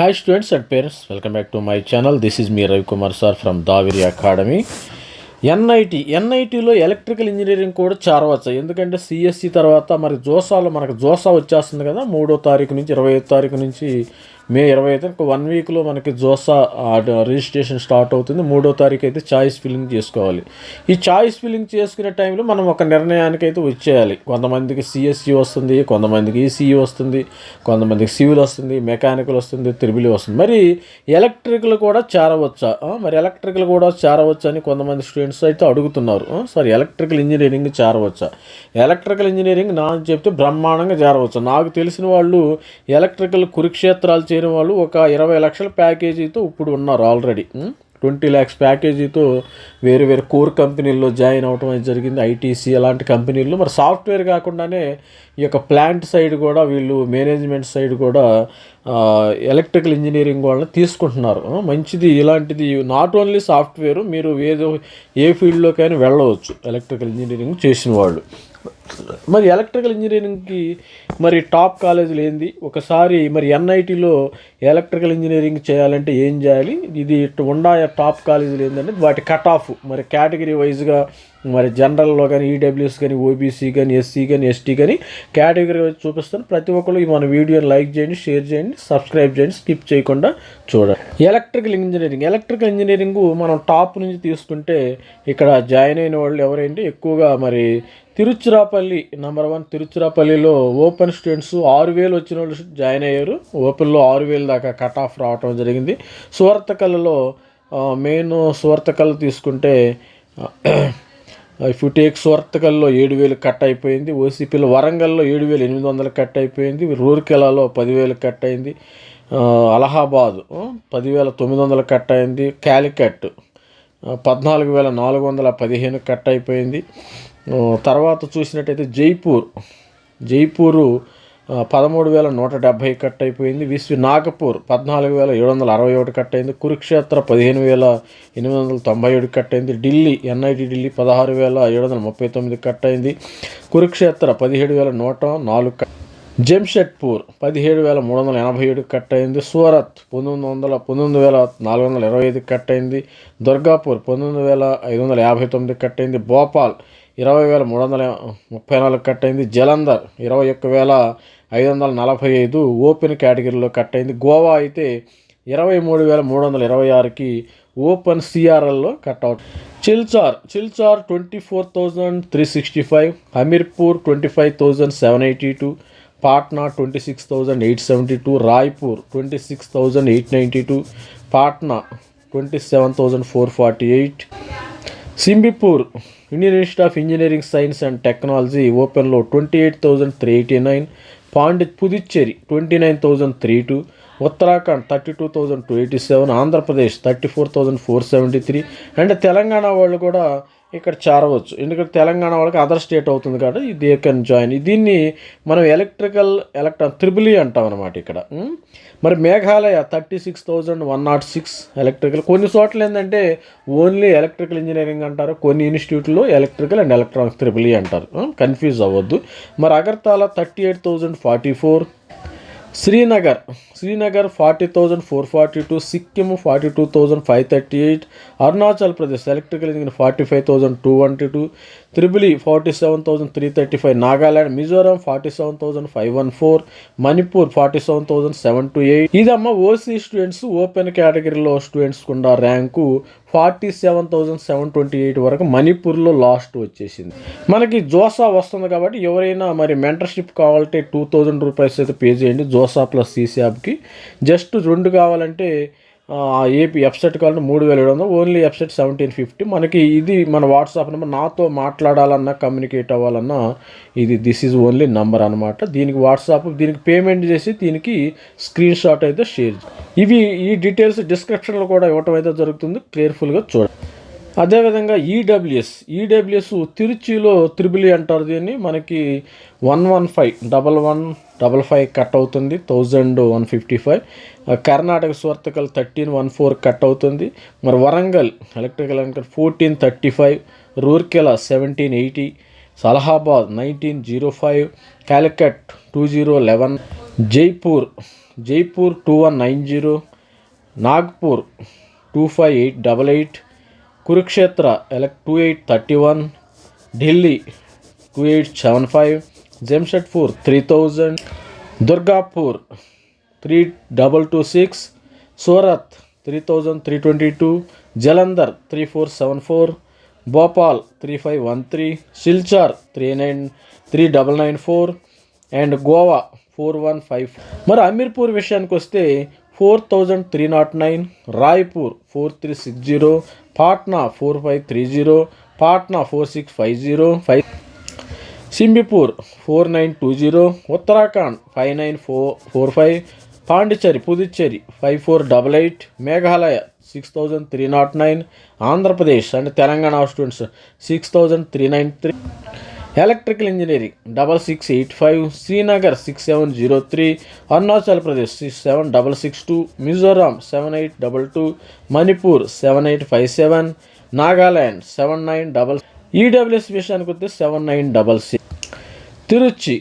Hi students and parents welcome back to my channel this is me Ravikumar sir from Daviri academy NIT ఎన్ఐటిలో electrical engineering కూడా చేరవచ్చు. ఎందుకంటే CSC తర్వాత మరి జోసాలో మనకు JoSAA వచ్చేస్తుంది కదా మూడో తారీఖు నుంచి ఇరవై ఐదు తారీఖు నుంచి మే ఇరవై అయితే ఒక వన్ వీక్లో మనకి జోసా రిజిస్ట్రేషన్ స్టార్ట్ అవుతుంది. మూడో తారీఖు అయితే చాయిస్ ఫిల్లింగ్ చేసుకోవాలి. ఈ చాయిస్ ఫిల్లింగ్ చేసుకునే టైంలో మనం ఒక నిర్ణయానికి అయితే వచ్చేయాలి. కొంతమందికి సిఎస్సి వస్తుంది కొంతమందికి ఈసీఈ వస్తుంది కొంతమందికి సివిల్ వస్తుంది మెకానికల్ వస్తుంది త్రిబుల్ వస్తుంది. మరి ఎలక్ట్రికల్ కూడా చేరవచ్చా? మరి ఎలక్ట్రికల్ కూడా చేరవచ్చా అని కొంతమంది స్టూడెంట్స్ అయితే అడుగుతున్నారు. సారీ సార్ ఎలక్ట్రికల్ ఇంజనీరింగ్ చేరవచ్చా? ఎలక్ట్రికల్ ఇంజనీరింగ్ నా చెప్తే బ్రహ్మాండంగా చేరవచ్చు. నాకు తెలిసిన వాళ్ళు ఎలక్ట్రికల్ కురుక్షేత్రాలు చేరిన వాళ్ళు ఒక ఇరవై లక్షల ప్యాకేజీతో ఇప్పుడు ఉన్నారు ఆల్రెడీ. ట్వంటీ ల్యాక్స్ ప్యాకేజీతో వేరు వేరు కోర్ కంపెనీల్లో జాయిన్ అవటం అనేది జరిగింది. ఐటీసీ అలాంటి కంపెనీల్లో మరి సాఫ్ట్వేర్ కాకుండానే ఈ యొక్క ప్లాంట్ సైడ్ కూడా వీళ్ళు మేనేజ్మెంట్ సైడ్ కూడా ఎలక్ట్రికల్ ఇంజనీరింగ్ వాళ్ళని తీసుకుంటున్నారు. మంచిది ఇలాంటిది. నాట్ ఓన్లీ సాఫ్ట్వేర్ మీరు ఏదో ఏ ఫీల్డ్లోకైనా వెళ్ళవచ్చు ఎలక్ట్రికల్ ఇంజనీరింగ్ చేసిన వాళ్ళు. మరి ఎలక్ట్రికల్ ఇంజనీరింగ్కి మరి టాప్ కాలేజీలు ఏంది? ఒకసారి మరి ఎన్ఐటీలో ఎలక్ట్రికల్ ఇంజనీరింగ్ చేయాలంటే ఏం చేయాలి? ఇది ఇటు ఉండా టాప్ కాలేజీలు ఏంటంటే వాటి కట్ ఆఫ్ మరి కేటగిరీ వైజ్గా మరి జనరల్లో కానీ ఈడబ్ల్యూఎస్ కానీ ఓబీసీ కానీ ఎస్సీ కానీ ఎస్టీ కానీ కేటగిరీ చూపిస్తాను. ప్రతి ఒక్కరు మన వీడియోని లైక్ చేయండి షేర్ చేయండి సబ్స్క్రైబ్ చేయండి స్కిప్ చేయకుండా చూడండి. Electrical engineering. ఎలక్ట్రికల్ ఇంజనీరింగ్ మనం టాప్ నుంచి తీసుకుంటే ఇక్కడ జాయిన్ అయిన వాళ్ళు ఎవరైంటే ఎక్కువగా మరి తిరుచిరాపల్లి నెంబర్ వన్ తిరుచిరాపల్లిలో ఓపెన్ స్టూడెంట్స్ ఆరు వేలు వచ్చిన వాళ్ళు జాయిన్ అయ్యారు. ఓపెన్లో ఆరు వేలు దాకా కట్ ఆఫ్ రావటం జరిగింది. సువర్తకల్లో మెయిన్ సువర్తకల్ తీసుకుంటే ఇఫ్ యు టేక్ ఏడు వేలు కట్ అయిపోయింది. ఓసీపీలో వరంగల్లో ఏడు వేలు ఎనిమిది వందలు కట్ అయిపోయింది. రూర్కెలాలో పదివేలు కట్ అయింది. అలహాబాద్ పదివేల తొమ్మిది వందలు కట్ అయింది. క్యాలికట్ పద్నాలుగు వేల నాలుగు వందల పదిహేను కట్ అయిపోయింది. తర్వాత చూసినట్టయితే జైపూర్ జైపూరు పదమూడు వేల నూట డెబ్భై కట్ అయిపోయింది. విశ్వ నాగపూర్ పద్నాలుగు వేల ఏడు వందల అరవై ఒకటి కట్ అయింది. కురుక్షేత్ర పదిహేను వేల ఎనిమిది వందల తొంభై ఏడు కట్ అయింది. ఢిల్లీ ఎన్ఐటి ఢిల్లీ పదహారు వేల ఏడు వందల ముప్పై తొమ్మిది కట్ అయింది. కురుక్షేత్ర పదిహేడు వేల నూట నాలుగు కట్ జంషెడ్పూర్ పదిహేడు వేల మూడు వందల ఎనభై ఏడు కట్ అయింది. సూరత్ పంతొమ్మిది వందల పంతొమ్మిది వేల నాలుగు వందల ఇరవై ఐదు కట్ అయింది. దుర్గాపూర్ పంతొమ్మిది వేల ఐదు వందల యాభై తొమ్మిది కట్ అయింది. భోపాల్ ఇరవై వేల మూడు వందల ముప్పై నాలుగు కట్ అయింది. జలంధర్ ఇరవై ఒక్క వేల ఐదు వందల నలభై ఐదు ఓపెన్ కేటగిరీలో కట్ అయింది. గోవా అయితే ఇరవై మూడు వేల మూడు వందల ఇరవై ఆరుకి open సిఆర్ఎల్లో cut out. Silchar Silchar twenty four thousand three sixty five Hamirpur twenty five thousand seven eighty two Patna twenty six thousand eight seventy two Raipur twenty six thousand eight ninety two Patna twenty seven thousand four forty eight Shibpur Indian institute of engineering science and technology ఓపెన్లో twenty eight thousand three eighty nine Pondi Puducherry twenty nine thousand three two Uttarakhand thirty two thousand two eighty seven Andhra Pradesh thirty four thousand four seventy three and Telangana వాళ్ళు కూడా ఇక్కడ చేరవచ్చు. ఎందుకంటే తెలంగాణ వాళ్ళకి other state అవుతుంది కాబట్టి they can join దీన్ని మనం ఎలక్ట్రికల్ ఎలక్ట్రాన్ త్రిబులీ అంటాం అనమాట ఇక్కడ. మరి Meghalaya thirty six thousand one nought six electrical కొన్ని చోట్ల ఏంటంటే ఓన్లీ ఎలక్ట్రికల్ ఇంజనీరింగ్ అంటారు కొన్ని ఇన్స్టిట్యూట్లో electrical and electronics triple E అంటారు. కన్ఫ్యూజ్ అవ్వద్దు. మరి Agartala thirty eight thousand forty four Srinagar. Srinagar forty thousand four forty two Sikkim forty two thousand five thirty eight Arunachal Pradesh electrical engine forty five thousand two twenty two త్రిబులి forty seven thousand three thirty five Nagaland Mizoram forty seven thousand five one four Manipur forty seven thousand seven two eight ఇదమ్మ OC students open కేటగిరీలో students కూడా rank forty seven thousand seven twenty eight వరకు మణిపూర్లో last వచ్చేసింది. మనకి JoSAA వస్తుంది కాబట్టి ఎవరైనా మరి మెంటర్షిప్ కావాలంటే టూ థౌజండ్ రూపీస్ అయితే పే చేయండి. జోసా ప్లస్ సీసీఆబ్కి జస్ట్ రెండు కావాలంటే ఏపీ ఎఫ్సెట్ కావాలంటే మూడు వేల ఏడు వందలు ఓన్లీ ఎఫ్సెట్ సెవెంటీన్ ఫిఫ్టీ మనకి ఇది మన వాట్సాప్ నెంబర్ నాతో మాట్లాడాలన్నా కమ్యూనికేట్ అవ్వాలన్నా ఇది దిస్ ఈజ్ ఓన్లీ నంబర్ అనమాట దీనికి వాట్సాప్ దీనికి పేమెంట్ చేసి దీనికి స్క్రీన్ షాట్ అయితే షేర్ ఇవి ఈ డీటెయిల్స్ డిస్క్రిప్షన్లో కూడా ఇవ్వటం అయితే జరుగుతుంది. కేర్ఫుల్గా చూడండి. అదేవిధంగా ఈడబ్ల్యూఎస్ ఈడబ్ల్యూఎస్ తిరుచిలో త్రిబుల్ అంటారు దీన్ని. మనకి one one five double one double five cut అవుతుంది. Thousand one fifty five. Karnataka Surathkal thirteen one four cut అవుతుంది. మరి Warangal electrical anchor fourteen thirty five. Rourkela seventeen eighty. Allahabad nineteen zero five. Calicut two zero eleven. Jaipur Jaipur two one nine zero. Nagpur two five eight double eight. Kurukshetra ఎలక్ two eight thirty one Delhi two eight seven five Jamshedpur three thousand Durgapur three double two six Surat three thousand three twenty two Jalandhar three four seven four Bhopal three five one three Silchar three nine three double nine four and Goa four one five మరి అమీర్పూర్ విషయానికి వస్తే four thousand three nought nine Raipur four three six zero Patna four five three zero Patna four six five zero five Shibpur four nine two zero Uttarakhand five nine four four five Pondicherry Puducherry five four double eight Meghalaya six thousand three not nine Andhra Pradesh అంటే Telangana students six thousand three nine three. Electrical engineering double six eight five Srinagar six seven zero three Arunachal Pradesh six seven double six two Mizoram seven eight double two Manipur seven eight five seven Nagaland seven nine double EWS విషయానికి వస్తే seven nine double six Tiruchi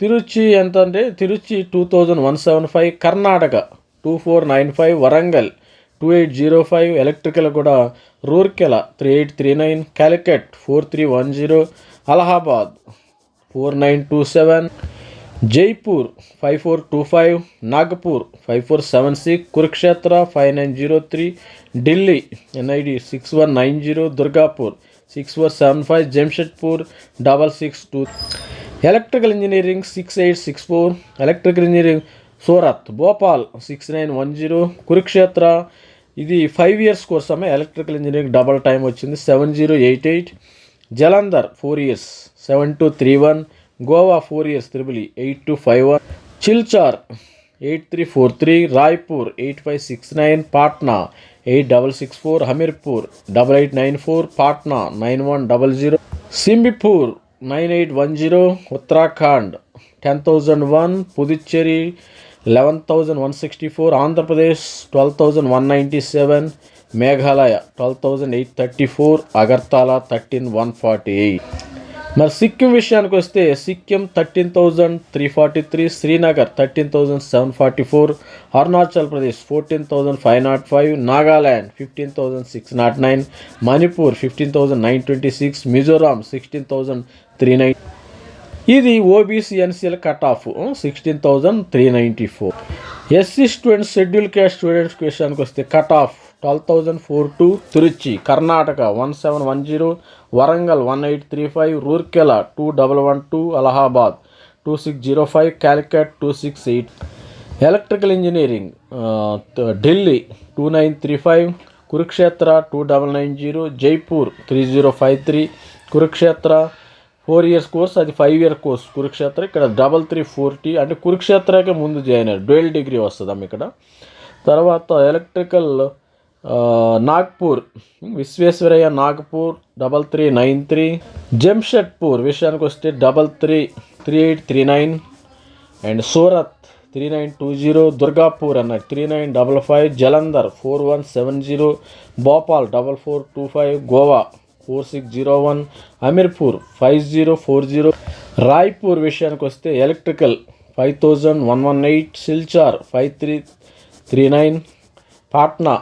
Tiruchi ఎంత అంటే Trichy two thousand one seven five Karnataka two four nine five Warangal two eight zero five electrical కూడా Rourkela three eight three nine Calicut four three one zero Allahabad four nine two seven Jaipur five four two five Nagpur five four seven six Kurukshetra five nine zero three Delhi NID six one nine zero Durgapur six four seven five Jamshedpur double six two. Electrical engineering six eight six four electrical engineering Surat Bhopal six nine one zero Kurukshetra. ఇది five years కోసమే electrical engineering double time వచ్చింది seven zero eight eight. Jalandhar four years seven two three one Goa four years triple eight two five one Silchar eight three four three Raipur eight five six nine Patna eight double six four Hamirpur double eight nine four Patna nine one double zero Shibpur nine eight one zero Uttarakhand ten thousand one Puducherry eleven thousand one sixty four Andhra Pradesh twelve thousand one ninety seven Meghalaya twelve thousand eight thirty four Agartala thirteen one forty eight మరి సిక్కిం విషయానికి వస్తే Sikkim thirteen thousand three forty three Srinagar thirteen thousand seven forty four Arunachal Pradesh fourteen thousand five nought five Nagaland fifteen thousand six nought nine Manipur fifteen thousand nine twenty six Mizoram sixteen thousand three nine ఇది OBC NCL cut off sixteen thousand three ninety four SC students schedule caste students విషయానికి వస్తే cut off twelve thousand four two Trichy Karnataka one seven one zero Warangal one eight three five Rourkela two double one two Allahabad two six zero five Calicut two six eight electrical engineering Delhi two nine three five Kurukshetra two double nine zero Jaipur three zero five three Kurukshetra four years course అది five year course Kurukshetra ఇక్కడ double three forty అంటే కురుక్షేత్రకే ముందు join అయ్యారు dual degree వస్తుందమ్మ ఇక్కడ. తర్వాత electrical Nagpur Visvesvaraya Nagpur double three nine three Jamshedpur విషయానికి వస్తే double three three eight three nine and Surat three nine two zero Durgapur అన్న three nine double five Jalandhar four one seven zero Bhopal double four two five Goa four six zero one Hamirpur five zero four zero. Raipur విషయానికి వస్తే electrical five thousand one one eight Silchar five three three nine Patna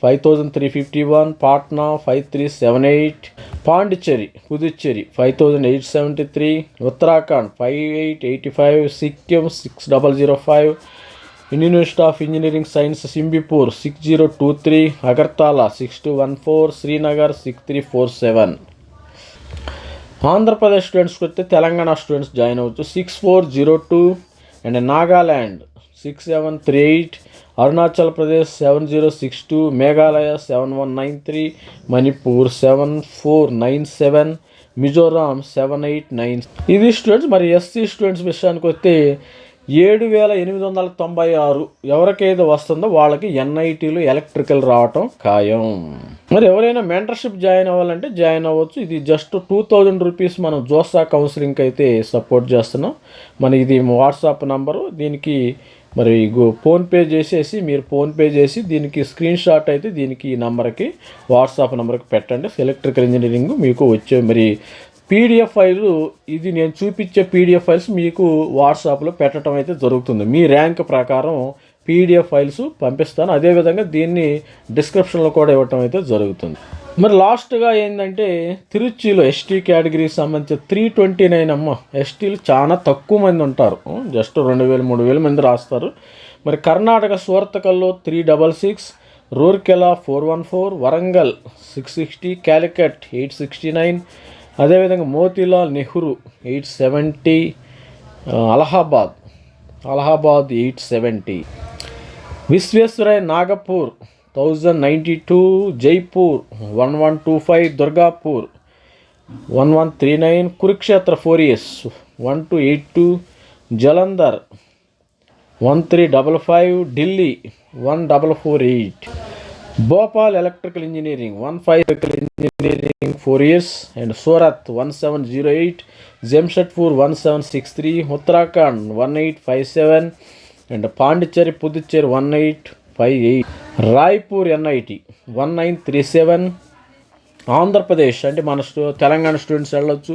five thousand three fifty one Patna five three seven eight Pondicherry Puducherry five thousand eight seventy three Uttarakhand five eight eighty five Sikkim six double zero five university institute of engineering science Shibpur six zero two three Agartala six two one four Srinagar six three four seven Andhra Pradesh స్టూడెంట్స్కి వస్తే Telangana students join అవ్వచ్చు six four zero two and Nagaland six seven three eight Arunachal Pradesh seven zero six two Meghalaya seven one nine three Manipur seven four nine seven Mizoram seven eight nine. ఇది students మరి SC students విషయానికి వస్తే ఏడు వేల ఎనిమిది వందల తొంభై ఆరు ఎవరికైతే వస్తుందో వాళ్ళకి ఎన్ఐటీలు ఎలక్ట్రికల్ రావటం ఖాయం. మరి ఎవరైనా మెంటర్షిప్ జాయిన్ అవ్వాలంటే జాయిన్ అవ్వచ్చు. ఇది జస్ట్ టూ థౌజండ్ రూపీస్ మనం జోసా కౌన్సిలింగ్కి అయితే సపోర్ట్ చేస్తున్నాం. మన ఇది వాట్సాప్ నంబరు. దీనికి మరి గో- ఫోన్పే చేసేసి మీరు ఫోన్పే చేసి దీనికి స్క్రీన్ షాట్ అయితే దీనికి ఈ నెంబర్కి వాట్సాప్ నెంబర్కి పెట్టండి. ఎలక్ట్రికల్ ఇంజనీరింగ్ మీకు వచ్చే మరి పీడిఎఫ్ ఫైల్ ఇది నేను చూపించే పీడిఎఫ్ ఫైల్స్ మీకు వాట్సాప్లో పెట్టడం అయితే జరుగుతుంది. మీ ర్యాంక్ ప్రకారం పీడిఎఫ్ ఫైల్స్ పంపిస్తాను. అదేవిధంగా దీన్ని డిస్క్రిప్షన్లో కూడా ఇవ్వటం అయితే జరుగుతుంది. మరి లాస్ట్గా ఏంటంటే తిరుచిలో ఎస్టీ కేటగిరీకి సంబంధించి త్రీ ట్వంటీ నైన్ అమ్మ ఎస్టీలు చాలా తక్కువ మంది ఉంటారు. జస్ట్ రెండు వేలు మూడు వేల మంది రాస్తారు. మరి Karnataka సువర్తకల్లో three double six Rourkela four one four Warangal six sixty Calicut eight sixty nine అదేవిధంగా Motilal Nehru eight seventy Allahabad Allahabad eight seventy Visvesvaraya Nagpur thousand ninety two Jaipur one one two five Durgapur one one three nine Kurukshetra four years one two eight two Jalandhar one three double five Delhi one double four eight Bhopal electrical engineering one five engineering four years and Surat one seven zero eight Jamshedpur one seven six three Uttarakhand one eight five seven and Pondicherry Puducherry one eight five eight Raipur NIT one nine three seven Andhra Pradesh అంటే మన స్టూ Telangana students వెళ్ళొచ్చు.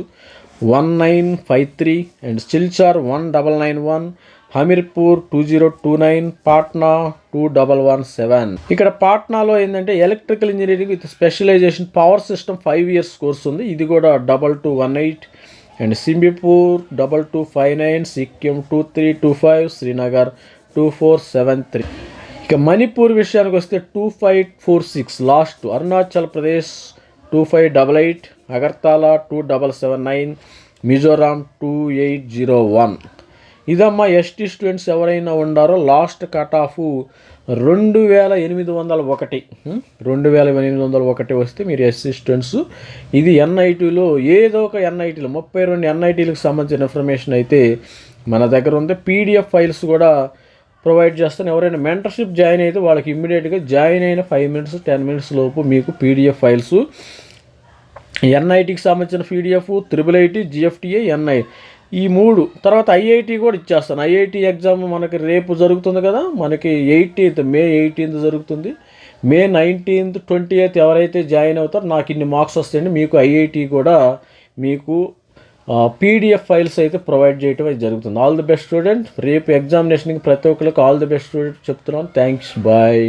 One nine five three and Silchar one double nine one Hamirpur two zero two nine Patna two double one seven. ఇక్కడ పాట్నాలో ఏంటంటే electrical engineering with specialization power system five years course ఉంది. ఇది కూడా double two one eight and Shibpur double two five nine Sikkim two three two five Srinagar two four seven three. ఇక మణిపూర్ విషయానికి వస్తే two five four six last Arunachal Pradesh two five double eight Agartala two double seven nine Mizoram two eight zero one ఇదమ్మా ST students ఎవరైనా ఉండారో last cut off రెండు వేల ఎనిమిది వందల ఒకటి. రెండు వేల ఎనిమిది వందల ఒకటి వస్తే మీరు ఎస్సీ స్టూడెంట్స్ ఇది ఎన్ఐటీలో ఏదో ఒక ఎన్ఐటీలో ముప్పై రెండు ఎన్ఐటీలకు సంబంధించిన ఇన్ఫర్మేషన్ అయితే మన దగ్గర ఉంది. పీడిఎఫ్ ఫైల్స్ కూడా ప్రొవైడ్ చేస్తాను. ఎవరైనా మెంటర్షిప్ జాయిన్ అయితే వాళ్ళకి ఇమ్మీడియట్గా జాయిన్ అయిన ఫైవ్ మినిట్స్ టెన్ మినిట్స్ లోపు మీకు పీడిఎఫ్ ఫైల్స్ ఎన్ఐటికి సంబంధించిన పీడిఎఫ్ త్రిబుల్ ఐటీ జిఎఫ్టీఏ ఎన్ఐ ఈ మూడు. తర్వాత ఐఐటి కూడా ఇచ్చేస్తాను. ఐఐటి ఎగ్జామ్ మనకి రేపు జరుగుతుంది కదా. మనకి ఎయిటీన్త్ మే ఎయిటీన్త్ జరుగుతుంది. మే నైన్టీన్త్ ట్వంటీ ఎయిత్ ఎవరైతే జాయిన్ అవుతారో నాకు ఇన్ని మార్క్స్ వస్తాయండి మీకు ఐఐటి కూడా మీకు పీడిఎఫ్ ఫైల్స్ అయితే ప్రొవైడ్ చేయడం అయితే జరుగుతుంది. ఆల్ ది బెస్ట్ స్టూడెంట్ రేపు ఎగ్జామినేషన్కి ప్రతి ఒక్కరికి ఆల్ ది బెస్ట్ స్టూడెంట్ చెప్తున్నాను థ్యాంక్స్ బాయ్